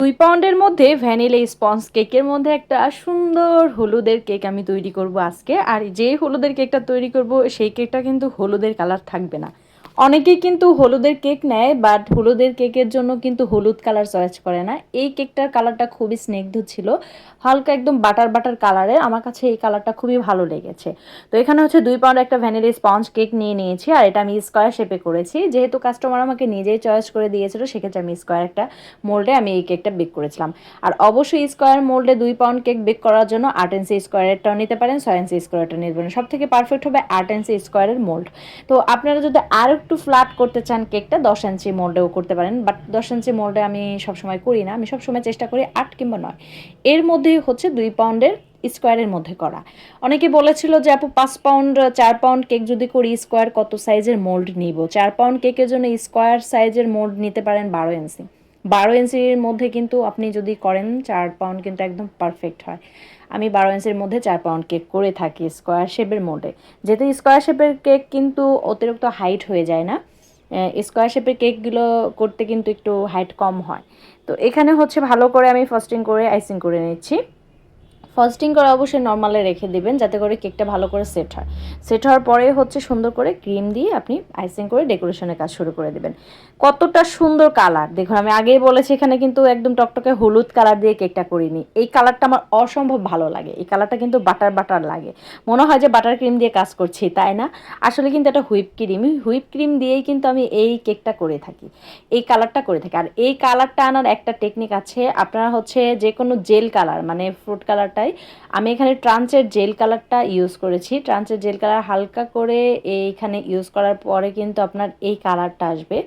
দুই পাউন্ডের মধ্যে ভ্যানিলা স্পঞ্জ কেকের মধ্যে একটা সুন্দর হলুদের কেক আমি তৈরি করব আজকে। আর যে হলুদের কেকটা তৈরি করব, সেই কেকটা কিন্তু হলুদের কালার থাকবে না। অনেকেই কিন্তু হলুদের কেক নেয় বাট হলুদের কেকের জন্য কিন্তু হলুদ কালার চয়েস করে না। এই কেকটার কালারটা খুবই স্নিগ্ধ ছিল। হালকা একদম বাটার বাটার কালারের। আমার কাছে এই কালারটা খুবই ভালো লেগেছে। তো এখানে হচ্ছে দুই পাউন্ড একটা ভ্যানিলা স্পঞ্জ কেক নিয়ে নিয়েছি, আর এটা আমি স্কোয়ার শেপে করেছি। যেহেতু কাস্টমার আমাকে নিজেই চয়েস করে দিয়েছিল, সেক্ষেত্রে আমি স্কোয়ার একটা মোল্ডে আমি এই কেকটা বেক করেছিলাম। আর অবশ্যই স্কোয়ার মোল্ডে দুই পাউন্ড কেক বেক করার জন্য আট ইঞ্চি স্কোয়ারেরটাও নিতে পারেন, ছয় ইঞ্চি স্কোয়ারটা নিতে পারেন। সব থেকে পারফেক্ট হবে আট ইঞ্চি স্কোয়ারের মোল্ড তো আপনারা যদি আর একটু ফ্ল্যাট করতে চান কেকটা, দশ ইঞ্চি মোল্ডেও করতে পারেন। বাট দশ ইঞ্চি মোল্ডে আমি সবসময় করি না। আমি সবসময় চেষ্টা করি আট কিংবা নয়। এর মধ্যে হচ্ছে দুই পাউন্ডের স্কোয়ারের মধ্যে করা। অনেকে বলেছিল যে, আপু, পাঁচ পাউন্ড চার পাউন্ড কেক যদি করি স্কোয়ার কত সাইজের মোল্ড নিব? চার পাউন্ড কেকের জন্য স্কোয়ার সাইজের মোল্ড নিতে পারেন বারো ইঞ্চি বারো ইঞ্চির মধ্যে কিন্তু আপনি যদি করেন, চার পাউন্ড কিন্তু একদম পারফেক্ট হয়। আমি বারো ইঞ্চির মধ্যে চার পাউন্ড কেক করে থাকি স্কোয়ার শেপের মোডে যেহেতু স্কোয়ার শেপের কেক কিন্তু অতিরিক্ত হাইট হয়ে যায় না স্কোয়ার শেপের কেকগুলো করতে কিন্তু একটু হাইট কম হয়। তো এখানে হচ্ছে ভালো করে আমি ফাস্টিং করে আইসিং করে নিচ্ছি। ফাস্টিং করে অবশ্যই নর্মালে রেখে দিবেন, যাতে করে কেকটা ভালো করে সেট হয়। সেট হওয়ার পরে হচ্ছে সুন্দর করে ক্রিম দিয়ে আপনি আইসিং করে ডেকোরেশনের কাজ শুরু করে দিবেন। কতটা সুন্দর কালার দেখুন, আমি আগেই বলেছি, এখানে কিন্তু একদম টকটকে হলুদ কালার দিয়ে কেকটা করিনি। এই কালারটা আমার অসম্ভব ভালো লাগে। এই কালারটা কিন্তু বাটার বাটার লাগে। মনে হয় যে বাটার ক্রিম দিয়ে কাজ করছি, তাই না? আসলে কিন্তু এটা হুইপ ক্রিম হুইপ ক্রিম দিয়েই কিন্তু আমি এই কেকটা করে থাকি। এই কালারটা করে থাকি। আর এই কালারটা আনার একটা টেকনিক আছে, আপনারা হচ্ছে যে কোনো জেল কালার মানে ফ্রুট কালারটা কালারটাই আমি এখানে ট্রান্সের জেল কালারটা ইউজ করেছি। ট্রান্সের জেল কালার হালকা করে এইখানে ইউজ করার পরে কিন্তু আপনার এই কালারটা আসবে।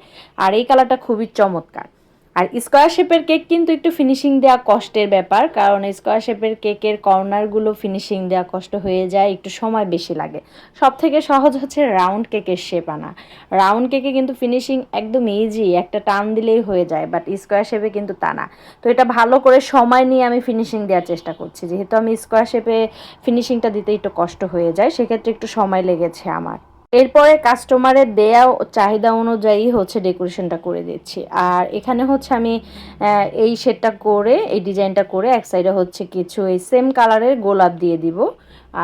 আর এই কালারটা খুবই চমৎকার। আর স্কোয়ার শেপের কেক কিন্তু একটু ফিনিশিং দেওয়া কষ্টের ব্যাপার, কারণ স্কোয়ার শেপের কেকের কর্নারগুলো ফিনিশিং দেওয়া কষ্ট হয়ে যায়, একটু সময় বেশি লাগে। সব থেকে সহজ হচ্ছে রাউন্ড কেকের শেপ আনা। রাউন্ড কেকে কিন্তু ফিনিশিং একদম ইজি একটা টান দিলেই হয়ে যায় বাট স্কোয়ার শেপে কিন্তু তা না। তো এটা ভালো করে সময় নিয়ে আমি ফিনিশিং দেওয়ার চেষ্টা করছি। যেহেতু আমি স্কোয়ার শেপে ফিনিশিংটা দিতে একটু কষ্ট হয়ে যায়, সেক্ষেত্রে একটু সময় লেগেছে আমার। এরপরে কাস্টমারের দেয়া চাহিদা অনুযায়ী হচ্ছে ডেকোরেশনটা করে দিচ্ছি। আর এখানে হচ্ছে আমি এই শেডটা করে, এই ডিজাইনটা করে এক সাইডে হচ্ছে কিছু এই সেম কালারের গোলাপ দিয়ে দিব।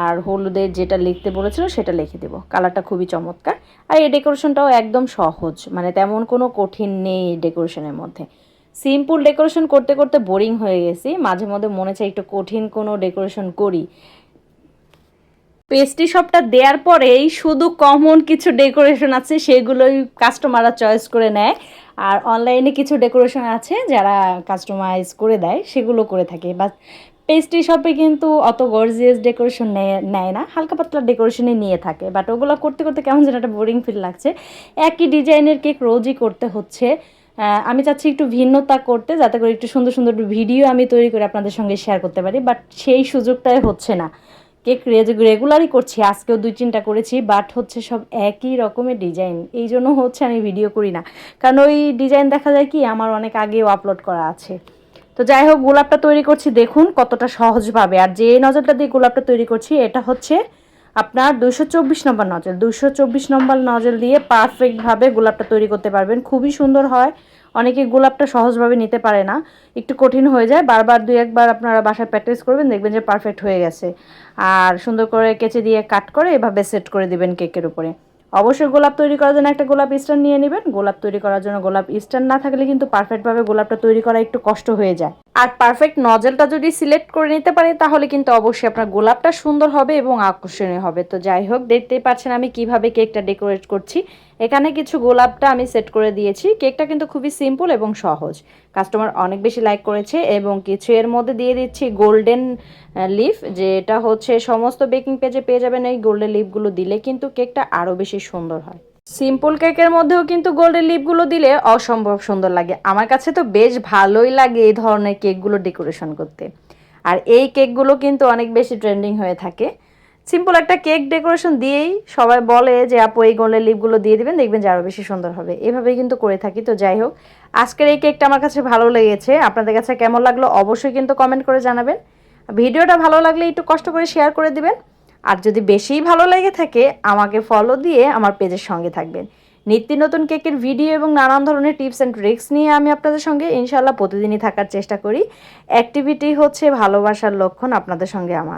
আর হলুদের যেটা লিখতে বলেছিল সেটা লিখে দেবো। কালারটা খুবই চমৎকার। আর এই ডেকোরেশনটাও একদম সহজ মানে তেমন কোনো কঠিন নেই ডেকোরেশনের মধ্যে। সিম্পল ডেকোরেশন করতে করতে বোরিং হয়ে গেছি। মাঝে মধ্যে মনে চাই একটু কঠিন কোনো ডেকোরেশন করি। পেস্ট্রি শপটা দেওয়ার পরেই শুধু কমন কিছু ডেকোরেশন আছে, সেগুলোই কাস্টমাররা চয়েস করে নেয়। আর অনলাইনে কিছু ডেকোরেশন আছে যারা কাস্টমাইজ করে দেয়, সেগুলো করে থাকে। বা পেস্ট্রি শপে কিন্তু অত গর্জিয়াস ডেকোরেশন নেয় না। হালকা পাতলা ডেকোরেশনে নিয়ে থাকে। বাট ওগুলো করতে করতে কেমন যেন একটা বোরিং ফিল লাগছে। একই ডিজাইনের কেক রোজই করতে হচ্ছে। আমি চাচ্ছি একটু ভিন্নতা করতে, যাতে করে একটু সুন্দর সুন্দর ভিডিও আমি তৈরি করে আপনাদের সঙ্গে শেয়ার করতে পারি। বাট সেই সুযোগটাই হচ্ছে না। কেক রেগুলারই করছি, আজকেও দুই তিনটা করেছি বাট হচ্ছে সব একই রকমের ডিজাইন এই জন্য হচ্ছে আমি ভিডিও করি না। কারণ ওই ডিজাইন দেখা যায় কি, আমার অনেক আগেও আপলোড করা আছে। তো যাই হোক, গোলাপটা তৈরি করছি, দেখুন কতটা সহজভাবে আর যে নজলটা দিয়ে গোলাপটা তৈরি করছি, এটা হচ্ছে আপনার দুশো চব্বিশ নম্বর নজল দুশো চব্বিশ নম্বর নজল দিয়ে পারফেক্টভাবে গোলাপটা তৈরি করতে পারবেন। খুবই সুন্দর হয়। অনেকে গোলাপটা সহজভাবে নিতে পারে না। একটু কঠিন হয়ে যায়। বারবার দুই একবার আপনারা বাসায় প্র্যাকটিস করবেন, দেখবেন যে পারফেক্ট হয়ে গেছে। আর সুন্দর করে কেচে দিয়ে কাট করে এভাবে সেট করে দিবেন কেকের উপরে। অবশ্যই গোলাপ তৈরি করার জন্য একটা গোলাপ স্ট্যান্ড নিয়ে নেবেন। গোলাপ তৈরি করার জন্য গোলাপ স্ট্যান্ড না থাকলে কিন্তু পারফেক্টভাবে গোলাপটা তৈরি করা একটু কষ্ট হয়ে যায়। আর পারফেক্ট নজেলটা যদি সিলেক্ট করে নিতে পারে, তাহলে কিন্তু অবশ্যই আপনার গোলাপটা সুন্দর হবে এবং আকর্ষণীয় হবে। তো যাই হোক, দেখতেই পাচ্ছেন আমি কীভাবে কেকটা ডেকোরেট করছি। এখানে কিছু গোলাপটা আমি সেট করে দিয়েছি। কেকটা কিন্তু খুবই সিম্পল এবং সহজ। কাস্টমার অনেক বেশি লাইক করেছে এবং কিছু এর মধ্যে দিয়ে দিচ্ছি গোল্ডেন লিফ যেটা হচ্ছে সমস্ত বেকিং পেজে পেয়ে যাবেন এই গোল্ডেন লিফগুলো দিলে কিন্তু কেকটা আরও বেশি সুন্দর হয়। সিম্পল কেকের মধ্যেও কিন্তু গোল্ডেন লিপগুলো দিলে অসম্ভব সুন্দর লাগে। আমার কাছে তো বেশ ভালোই লাগে এই ধরনের কেকগুলো ডেকোরেশন করতে। আর এই কেকগুলো কিন্তু অনেক বেশি ট্রেন্ডিং হয়ে থাকে। সিম্পল একটা কেক ডেকোরেশন দিয়েই সবাই বলে যে, আপু, এই গোল্ডেন লিপগুলো দিয়ে দিবেন, দেখবেন যে আরও বেশি সুন্দর হবে। এভাবেই কিন্তু করে থাকি। তো যাই হোক, আজকের এই কেকটা আমার কাছে ভালো লেগেছে। আপনাদের কাছে কেমন লাগল অবশ্যই কিন্তু কমেন্ট করে জানাবেন। ভিডিওটা ভালো লাগলে একটু কষ্ট করে শেয়ার করে দিবেন। আর যদি বেশিই ভালো লেগে থাকে, আমাকে ফলো দিয়ে আমার পেজের সঙ্গে থাকবেন। নিত্য নতুন কেকের ভিডিও এবং নানান ধরনের টিপস অ্যান্ড ট্রিক্স নিয়ে আমি আপনাদের সঙ্গে ইনশাল্লাহ প্রতিদিনই থাকার চেষ্টা করি। অ্যাক্টিভিটি হচ্ছে ভালোবাসার লক্ষণ আপনাদের সঙ্গে আমার।